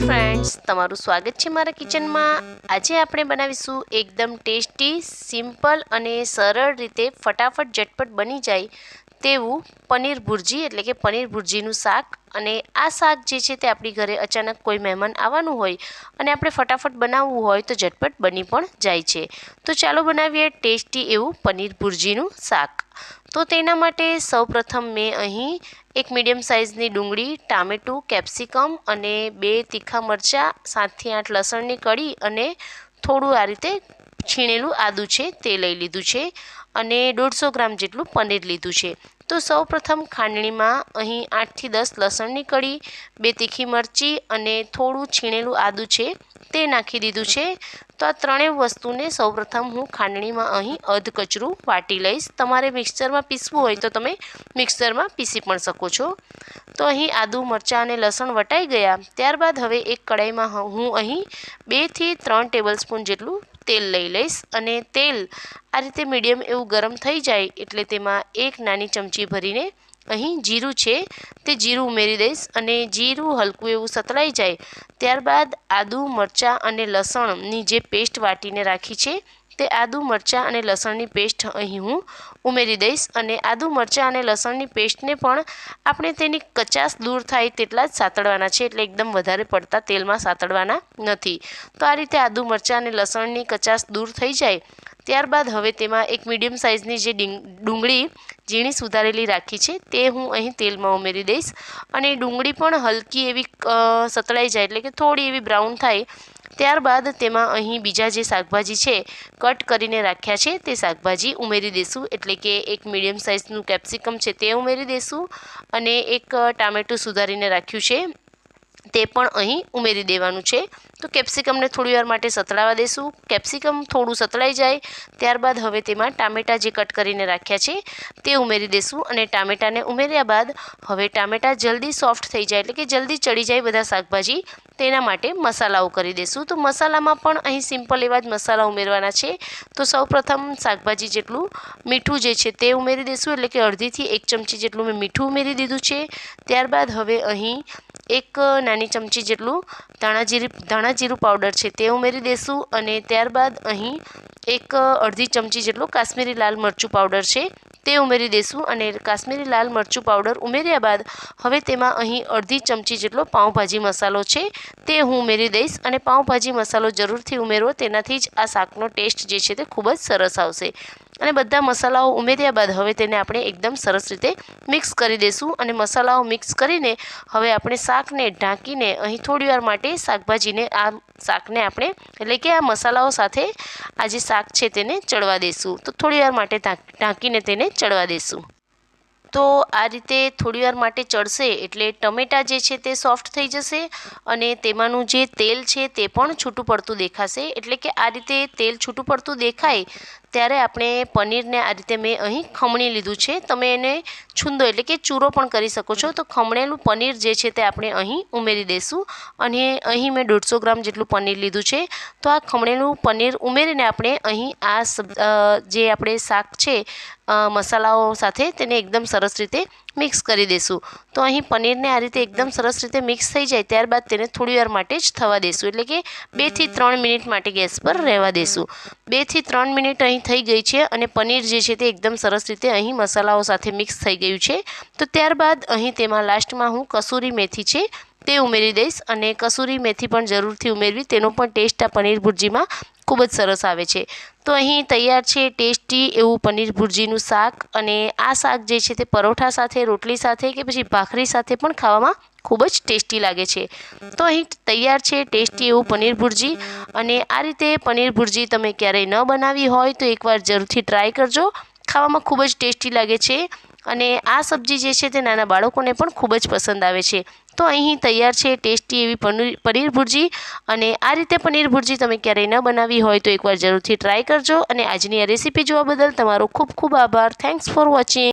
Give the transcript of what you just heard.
Friends તમારું સ્વાગત છે મારા કિચનમાં આજે આપણે બનાવીશું એકદમ ટેસ્ટી સિમ્પલ અને સરળ રીતે ફટાફટ, ઝટપટ બની જાય તેવું પનીર ભુરજી એટલે કે પનીર ભુરજીનું શાક અને આ શાક જે છે તે આપણી ઘરે અચાનક કોઈ મહેમાન આવવાનું હોય અને આપણે ફટાફટ બનાવવું હોય તો ઝટપટ બની પણ જાય છે. તો ચાલો બનાવીએ ટેસ્ટી એવું પનીર ભુરજીનું શાક. તો તેના માટે સૌપ્રથમ મેં અહીં એક મીડિયમ સાઇઝની ડુંગળી, ટામેટું, કેપ્સિકમ અને બે તીખા મરચાં, સાતથી આઠ લસણની કળી અને થોડું આ રીતે છીણેલું આદું છે તે લઈ લીધું છે. અને દોઢસો ગ્રામ જેટલું પનીર લીધું છે. તો સૌપ્રથમ ખાંડણીમાં અહીં આઠથી દસ લસણની કળી, બે તીખી મરચી અને થોડું છીણેલું આદું છે તે નાખી દીધું છે. તો આ ત્રણેય વસ્તુને સૌપ્રથમ હું ખાંડણીમાં અહીં અધ કચરું વાટી લઈશ. તમારે મિક્સરમાં પીસવું હોય તો તમે મિક્સરમાં પીસી પણ શકો છો. તો અહીં આદુ, મરચાં અને લસણ વટાઈ ગયા. ત્યારબાદ હવે એક કડાઈમાં હું અહીં બેથી ત્રણ ટેબલ સ્પૂન જેટલું તેલ લઈ લઈશ અને તેલ આ રીતે મીડિયમ એવું ગરમ થઈ જાય એટલે તેમાં એક નાની ચમચી ભરીને અહીં જીરું છે તે જીરું ઉમેરી દઈશ અને જીરું હલકું એવું સતળાઈ જાય ત્યારબાદ આદુ, મરચાં અને લસણની જે પેસ્ટ વાટીને રાખી છે તે આદુ, મરચાં અને લસણની પેસ્ટ અહીં હું ઉમેરી દઈશ અને આદુ, મરચાં અને લસણની પેસ્ટને પણ આપણે તેની કચાશ દૂર થાય તેટલા જ સાતળવાના છે એટલે એકદમ વધારે પડતા તેલમાં સાતળવાના નથી. તો આ રીતે આદુ, મરચાં અને લસણની કચાશ દૂર થઈ જાય ત્યારબાદ હવે તેમાં એક મીડિયમ સાઇઝની જે ડુંગળી ઝીણી સુધારેલી રાખી છે, તે હું અહીં તેલમાં ઉમેરી દઈશ. અને ડુંગળી પણ હલકી એવી સતળાઈ જાય એટલે કે થોડી એવી બ્રાઉન થાય. ત્યારબાદ તેમાં અહીં બીજા જે શાકભાજી છે, કટ કરીને રાખ્યા છે, તે શાકભાજી ઉમેરી દઈશું. એટલે કે એક મીડિયમ સાઇઝનું કેપ્સિકમ છે, તે ઉમેરી દઈશું. અને એક ટામેટું સુધારીને રાખ્યું છે. તે પણ અહીં ઉમેરી દેવાનું છે. તો કેપ્સિકમને થોડી વાર માટે સતળાવા દેશું. કેપ્સિકમ થોડું સતળાઈ જાય, ત્યારબાદ હવે તેમાં ટામેટાં જે કટ કરીને રાખ્યા છે, તે ઉમેરી દેશું અને ટામેટાને ઉમેર્યા બાદ હવે ટામેટાં જલ્દી સોફ્ટ થઈ જાય, એટલે કે જલ્દી ચડી જાય બધા શાકભાજી, તેના માટે મસાલાઓ કરી દઈશું તો મસાલામાં પણ અહીં સિમ્પલ એવા જ મસાલા ઉમેરવાના છે. તો સૌપ્રથમ શાકભાજી જેટલું મીઠું જે છે તે ઉમેરી દઈશું એટલે કે અડધીથી એક ચમચી જેટલું મેં મીઠું ઉમેરી દીધું છે. ત્યારબાદ હવે અહીં એક નાની ચમચી જેટલું ધાણાજીરી ધાણાજીરું પાવડર છે તે ઉમેરી દઈશું અને ત્યારબાદ અહીં એક અડધી ચમચી જેટલું કાશ્મીરી લાલ મરચું પાવડર છે તે ઉમેરી દઈશું અને કાશ્મીરી લાલ મરચું પાવડર ઉમેર્યા બાદ હવે તેમાં અહીં અડધી ચમચી જેટલો પાઉંભાજી મસાલો છે તે હું ઉમેરી દઈશ અને પાઉંભાજી મસાલો જરૂરથી ઉમેરવો તેનાથી જ આ શાકનો ટેસ્ટ જે છે તે ખૂબ જ સરસ આવશે. અને બધા મસાલાઓ ઉમેર્યા બાદ હવે તેને આપણે એકદમ સરસ રીતે મિક્સ કરી દઈશું અને મસાલાઓ મિક્સ કરીને હવે આપણે શાકને ઢાંકીને અહીં થોડીવાર માટે શાકભાજીને આ શાકને આપણે એટલે કે આ મસાલાઓ સાથે આ જે શાક છે તેને ચડવા દઈશું તો થોડી વાર માટે ઢાંકીને તેને ચડવા દઈશું તો આ રીતે થોડીવાર માટે ચડશે એટલે ટમેટાં જે છે તે સોફ્ટ થઈ જશે અને તેમાંનું જે તેલ છે તે પણ છૂટું પડતું દેખાશે. એટલે કે આ રીતે તેલ છૂટું પડતું દેખાય ત્યારે આપણે પનીરને આ રીતે મેં અહીં ખમણી લીધું છે. તમે એને છૂંદો એટલે કે ચૂરો પણ કરી શકો છો. તો ખમણેલું પનીર જે છે તે આપણે અહીં ઉમેરી દઈશું અને અહીં મેં દોઢસો ગ્રામ જેટલું પનીર લીધું છે. તો આ ખમણેલું પનીર ઉમેરીને આપણે અહીં આ જે આપણે શાક છે મસાલાઓ સાથે તેને એકદમ સરસ રીતે મિક્સ કરી દઈશું તો અહીં પનીરને આ રીતે એકદમ સરસ રીતે મિક્સ થઈ જાય ત્યારબાદ તેને થોડી વાર માટે જ થવા દઈશું એટલે કે બેથી ત્રણ મિનિટ માટે ગેસ પર રહેવા દઈશું બેથી ત્રણ મિનિટ અહીં થઈ ગઈ છે અને પનીર જે છે તે એકદમ સરસ રીતે અહીં મસાલાઓ સાથે મિક્સ થઈ ગયું છે. તો ત્યારબાદ અહીં તેમાં લાસ્ટમાં હું કસૂરી મેથી છે તે ઉમેરી દઈશ અને કસૂરી મેથી પણ જરૂરથી ઉમેરવી. તેનો પણ ટેસ્ટ આ પનીર ભુરજીમાં ખૂબ જ સરસ આવે છે. તો અહીં તૈયાર છે ટેસ્ટી એવું પનીર ભુરજીનું શાક અને આ શાક જે છે તે પરોઠા સાથે, રોટલી સાથે કે પછી ભાખરી સાથે પણ ખાવામાં ખૂબ જ ટેસ્ટી લાગે છે. તો અહીં તૈયાર છે ટેસ્ટી એવું પનીર ભુરજી અને આ રીતે પનીર ભુરજી તમે ક્યારેય ન બનાવી હોય તો એકવાર જરૂરથી ટ્રાય કરજો. ખાવામાં ખૂબ જ ટેસ્ટી લાગે છે અને આ સબ્જી જે છે તે નાના બાળકોને પણ ખૂબ જ પસંદ આવે છે. તો અહીં તૈયાર છે ટેસ્ટી એવી પનીર ભુરજી. અને આ રીતે પનીર ભુરજી તમે ક્યારેય ન બનાવી હોય તો એકવાર જરૂરથી ટ્રાય કરજો. અને આજની આ રેસીપી જોવા બદલ તમારો ખૂબ ખૂબ આભાર. Thanks for watching